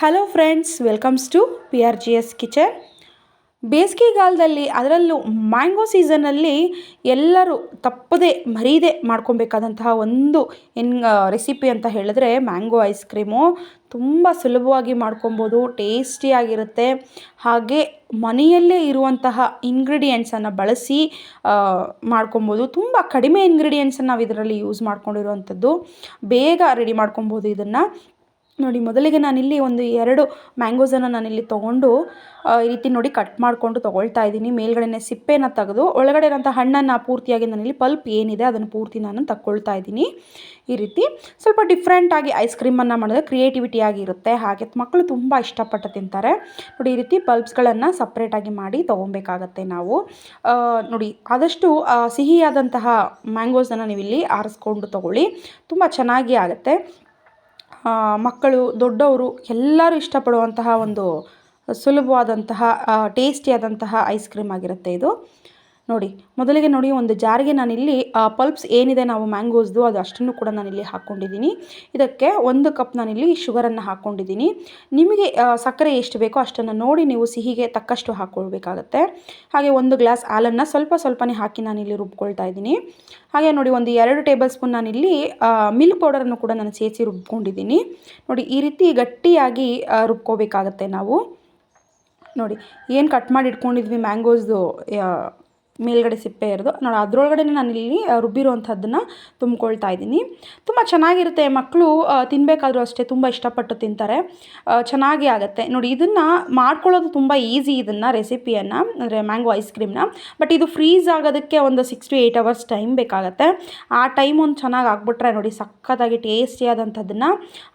Hello friends welcomes to P R G S kitchen ಬೇಸಿಗೆಗಾಲದಲ್ಲಿ ಅದರಲ್ಲೂ mango ಸೀಸನಲ್ಲಿ ಎಲ್ಲರೂ ತಪ್ಪದೆ ಮರೀದೆ ಮಾಡ್ಕೊಬೇಕಾದಂತಹ ಒಂದು ಎನ್ ರೆಸಿಪಿ ಅಂತ ಹೇಳಿದ್ರೆ ಮ್ಯಾಂಗೋ ಐಸ್ ಕ್ರೀಮು ತುಂಬ ಸುಲಭವಾಗಿ ಮಾಡ್ಕೊಬೋದು ಟೇಸ್ಟಿಯಾಗಿರುತ್ತೆ ಹಾಗೆ ಮನೆಯಲ್ಲೇ ಇರುವಂತಹ ಇಂಗ್ರೀಡಿಯೆಂಟ್ಸನ್ನು ಬಳಸಿ ಮಾಡ್ಕೊಬೋದು. ತುಂಬ ಕಡಿಮೆ ಇಂಗ್ರೀಡಿಯೆಂಟ್ಸನ್ನು ನಾವು ಇದರಲ್ಲಿ ಯೂಸ್ ಮಾಡ್ಕೊಂಡಿರುವಂಥದ್ದು. ಬೇಗ ರೆಡಿ ಮಾಡ್ಕೊಬೋದು ಇದನ್ನು. ನೋಡಿ, ಮೊದಲಿಗೆ ನಾನಿಲ್ಲಿ ಒಂದು ಎರಡು ಮ್ಯಾಂಗೋಸನ್ನು ನಾನಿಲ್ಲಿ ತೊಗೊಂಡು ಈ ರೀತಿ ನೋಡಿ ಕಟ್ ಮಾಡಿಕೊಂಡು ತೊಗೊಳ್ತಾ ಇದ್ದೀನಿ. ಮೇಲ್ಗಡೆನೇ ಸಿಪ್ಪೆನ ತೆಗೆದು ಒಳಗಡೆ ಇರೋಂಥ ಹಣ್ಣನ್ನು ಪೂರ್ತಿಯಾಗಿ ನಾನಿಲ್ಲಿ ಪಲ್ಪ್ ಏನಿದೆ ಅದನ್ನು ಪೂರ್ತಿ ನಾನು ತಗೊಳ್ತಾ ಇದ್ದೀನಿ. ಈ ರೀತಿ ಸ್ವಲ್ಪ ಡಿಫ್ರೆಂಟಾಗಿ ಐಸ್ ಕ್ರೀಮನ್ನು ಮಾಡಿದ್ರೆ ಕ್ರಿಯೇಟಿವಿಟಿ ಆಗಿರುತ್ತೆ ಹಾಗೆ ಮಕ್ಕಳು ತುಂಬ ಇಷ್ಟಪಟ್ಟು ತಿಂತಾರೆ. ನೋಡಿ, ಈ ರೀತಿ ಪಲ್ಪ್ಸ್ಗಳನ್ನು ಸಪ್ರೇಟಾಗಿ ಮಾಡಿ ತೊಗೊಬೇಕಾಗತ್ತೆ ನಾವು. ನೋಡಿ, ಆದಷ್ಟು ಸಿಹಿಯಾದಂತಹ ಮ್ಯಾಂಗೋಸನ್ನು ನೀವು ಇಲ್ಲಿ ಆರಿಸ್ಕೊಂಡು ತೊಗೊಳ್ಳಿ. ತುಂಬ ಚೆನ್ನಾಗಿ ಆಗುತ್ತೆ. ಮಕ್ಕಳು ದೊಡ್ಡವರು ಎಲ್ಲರೂ ಇಷ್ಟಪಡುವಂತಹ ಒಂದು ಸುಲಭವಾದಂತಹ ಟೇಸ್ಟಿಯಾದಂತಹ ಐಸ್ ಕ್ರೀಮ್ ಆಗಿರುತ್ತೆ ಇದು. ನೋಡಿ, ಮೊದಲಿಗೆ ನೋಡಿ, ಒಂದು ಜಾರಿಗೆ ನಾನಿಲ್ಲಿ ಪಲ್ಪ್ಸ್ ಏನಿದೆ ನಾವು ಮ್ಯಾಂಗೋಸ್ದು, ಅದು ಅಷ್ಟನ್ನು ಕೂಡ ನಾನಿಲ್ಲಿ ಹಾಕ್ಕೊಂಡಿದ್ದೀನಿ ಇದಕ್ಕೆ ಒಂದು ಕಪ್ ನಾನಿಲ್ಲಿ ಶುಗರನ್ನು ಹಾಕ್ಕೊಂಡಿದ್ದೀನಿ ನಿಮಗೆ ಸಕ್ಕರೆ ಎಷ್ಟು ಬೇಕೋ ಅಷ್ಟನ್ನು ನೋಡಿ ನೀವು ಸಿಹಿಗೆ ತಕ್ಕಷ್ಟು ಹಾಕ್ಕೊಳ್ಬೇಕಾಗತ್ತೆ ಹಾಗೆ ಒಂದು ಗ್ಲಾಸ್ ಹಾಲನ್ನು ಸ್ವಲ್ಪ ಸ್ವಲ್ಪನೇ ಹಾಕಿ ನಾನಿಲ್ಲಿ ರುಬ್ಕೊಳ್ತಾ ಇದ್ದೀನಿ. ಹಾಗೆ ನೋಡಿ, ಒಂದು ಎರಡು ಟೇಬಲ್ ಸ್ಪೂನ್ ನಾನಿಲ್ಲಿ ಮಿಲ್ಕ್ ಪೌಡರನ್ನು ಕೂಡ ನಾನು ಸೇರಿಸಿ ರುಬ್ಕೊಂಡಿದ್ದೀನಿ. ನೋಡಿ, ಈ ರೀತಿ ಗಟ್ಟಿಯಾಗಿ ರುಬ್ಕೋಬೇಕಾಗತ್ತೆ ನಾವು. ನೋಡಿ, ಏನು ಕಟ್ ಮಾಡಿ ಇಟ್ಕೊಂಡಿದ್ವಿ ಮ್ಯಾಂಗೋಸ್ದು ಮೇಲ್ಗಡೆ ಸಿಪ್ಪೆ ಇರೋದು ನೋಡಿ ಅದರೊಳಗಡೆ ನಾನು ಇಲ್ಲಿ ರುಬ್ಬಿರುವಂಥದ್ದನ್ನು ತುಂಬ್ಕೊಳ್ತಾ ಇದ್ದೀನಿ. ತುಂಬ ಚೆನ್ನಾಗಿರುತ್ತೆ ಮಕ್ಕಳು ತಿನ್ನಬೇಕಾದ್ರೂ ಅಷ್ಟೇ ತುಂಬ ಇಷ್ಟಪಟ್ಟು ತಿಂತಾರೆ. ಚೆನ್ನಾಗಿ ಆಗುತ್ತೆ. ನೋಡಿ, ಇದನ್ನು ಮಾಡ್ಕೊಳ್ಳೋದು ತುಂಬ ಈಸಿ ಇದನ್ನು, ರೆಸಿಪಿಯನ್ನು, ಅಂದರೆ ಮ್ಯಾಂಗೋ ಐಸ್ ಕ್ರೀಮ್ನ. ಬಟ್ ಇದು ಫ್ರೀಸ್ ಆಗೋದಕ್ಕೆ ಒಂದು six to eight hours time ಬೇಕಾಗುತ್ತೆ. ಆ ಟೈಮ್ ಒಂದು ಚೆನ್ನಾಗಿ ಆಗ್ಬಿಟ್ರೆ ನೋಡಿ, ಸಖತ್ತಾಗಿ ಟೇಸ್ಟಿಯಾದಂಥದ್ದನ್ನು,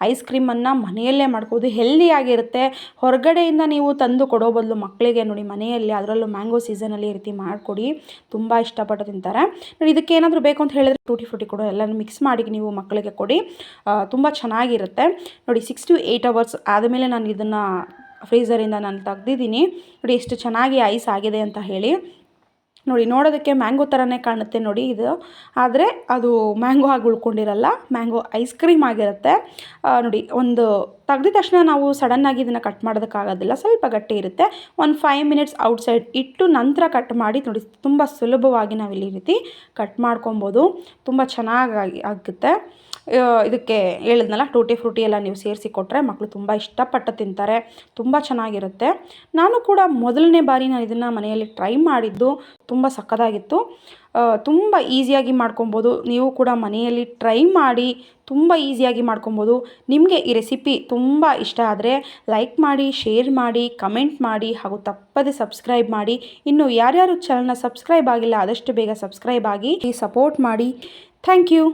ಐಸ್ ಕ್ರೀಮನ್ನು ಮನೆಯಲ್ಲೇ ಮಾಡ್ಕೋಬೋದು. ಹೆಲ್ದಿಯಾಗಿರುತ್ತೆ ಹೊರಗಡೆಯಿಂದ ನೀವು ತಂದು ಕೊಡೋ ಬದಲು ಮಕ್ಕಳಿಗೆ ನೋಡಿ, ಮನೆಯಲ್ಲಿ, ಅದರಲ್ಲೂ ಮ್ಯಾಂಗೋ ಸೀಸನಲ್ಲಿ ಈ ರೀತಿ ಮಾಡಿಕೊಡಿ. ತುಂಬ ಇಷ್ಟಪಟ್ಟು ತಿಂತಾರೆ. ನೋಡಿ, ಇದಕ್ಕೆ ಏನಾದರೂ ಬೇಕು ಅಂತ ಹೇಳಿದ್ರೆ ಟೂಟಿ ಫ್ರೂಟಿ ಕೂಡ ಎಲ್ಲನೂ ಮಿಕ್ಸ್ ಮಾಡಿ ನೀವು ಮಕ್ಕಳಿಗೆ ಕೊಡಿ. ತುಂಬ ಚೆನ್ನಾಗಿರುತ್ತೆ. ನೋಡಿ ಸಿಕ್ಸ್ ಟು ಏಯ್ಟ್ ಅವರ್ಸ್ ಆದಮೇಲೆ ನಾನು ಇದನ್ನು ಫ್ರೀಝರಿಂದ ನಾನು ತೆಗ್ದಿದ್ದೀನಿ. ನೋಡಿ, ಎಷ್ಟು ಚೆನ್ನಾಗಿ ಐಸ್ ಆಗಿದೆ ಅಂತ ಹೇಳಿ. ನೋಡಿ, ನೋಡೋದಕ್ಕೆ ಮ್ಯಾಂಗೋ ಥರನೇ ಕಾಣುತ್ತೆ ನೋಡಿ ಇದು. ಆದರೆ ಅದು ಮ್ಯಾಂಗೋ ಆಗಿ ಉಳ್ಕೊಂಡಿರಲ್ಲ, ಮ್ಯಾಂಗೋ ಐಸ್ ಕ್ರೀಮ್ ಆಗಿರುತ್ತೆ. ನೋಡಿ, ಒಂದು ತೆಗ್ದ ತಕ್ಷಣ ನಾವು ಸಡನ್ನಾಗಿ ಇದನ್ನು ಕಟ್ ಮಾಡೋದಕ್ಕಾಗೋದಿಲ್ಲ, ಸ್ವಲ್ಪ ಗಟ್ಟಿ ಇರುತ್ತೆ. ಒಂದು ಫೈವ್ ಮಿನಿಟ್ಸ್ ಔಟ್ಸೈಡ್ ಇಟ್ಟು ನಂತರ ಕಟ್ ಮಾಡಿ, ನೋಡಿ, ತುಂಬ ಸುಲಭವಾಗಿ ನಾವು ಇಲ್ಲಿ ರೀತಿ ಕಟ್ ಮಾಡ್ಕೊಬೋದು. ತುಂಬ ಚೆನ್ನಾಗಿ ಆಗುತ್ತೆ. ಇದಕ್ಕೆ ಹೇಳಿದ್ನಲ್ಲ, ಟೂಟಿ ಫ್ರೂಟಿ ಎಲ್ಲ ನೀವು ಸೇರಿಸಿ ಕೊಟ್ಟರೆ ಮಕ್ಕಳು ತುಂಬ ಇಷ್ಟಪಟ್ಟು ತಿಂತಾರೆ, ತುಂಬ ಚೆನ್ನಾಗಿರುತ್ತೆ. ನಾನು ಕೂಡ ಮೊದಲನೇ ಬಾರಿ ನಾನು ಇದನ್ನು ಮನೆಯಲ್ಲಿ ಟ್ರೈ ಮಾಡಿದ್ದು ತುಂಬ ಸಕ್ಕದಾಗಿತ್ತು. ತುಂಬ ಈಸಿಯಾಗಿ ಮಾಡ್ಕೊಬೋದು. ನೀವು ಕೂಡ ಮನೆಯಲ್ಲಿ ಟ್ರೈ ಮಾಡಿ ತುಂಬ ಈಸಿಯಾಗಿ ಮಾಡ್ಕೊಬೋದು. ನಿಮಗೆ ಈ ರೆಸಿಪಿ ತುಂಬ ಇಷ್ಟ ಆದರೆ ಲೈಕ್ ಮಾಡಿ, ಶೇರ್ ಮಾಡಿ, ಕಮೆಂಟ್ ಮಾಡಿ ಹಾಗೂ ತಪ್ಪದೆ ಸಬ್ಸ್ಕ್ರೈಬ್ ಮಾಡಿ. ಇನ್ನು ಯಾರ್ಯಾರು ಚಾನಲ್ನ ಸಬ್ಸ್ಕ್ರೈಬ್ ಆಗಿಲ್ಲ, ಆದಷ್ಟು ಬೇಗ ಸಬ್ಸ್ಕ್ರೈಬ್ ಆಗಿ, ಸಪೋರ್ಟ್ ಮಾಡಿ. Thank you.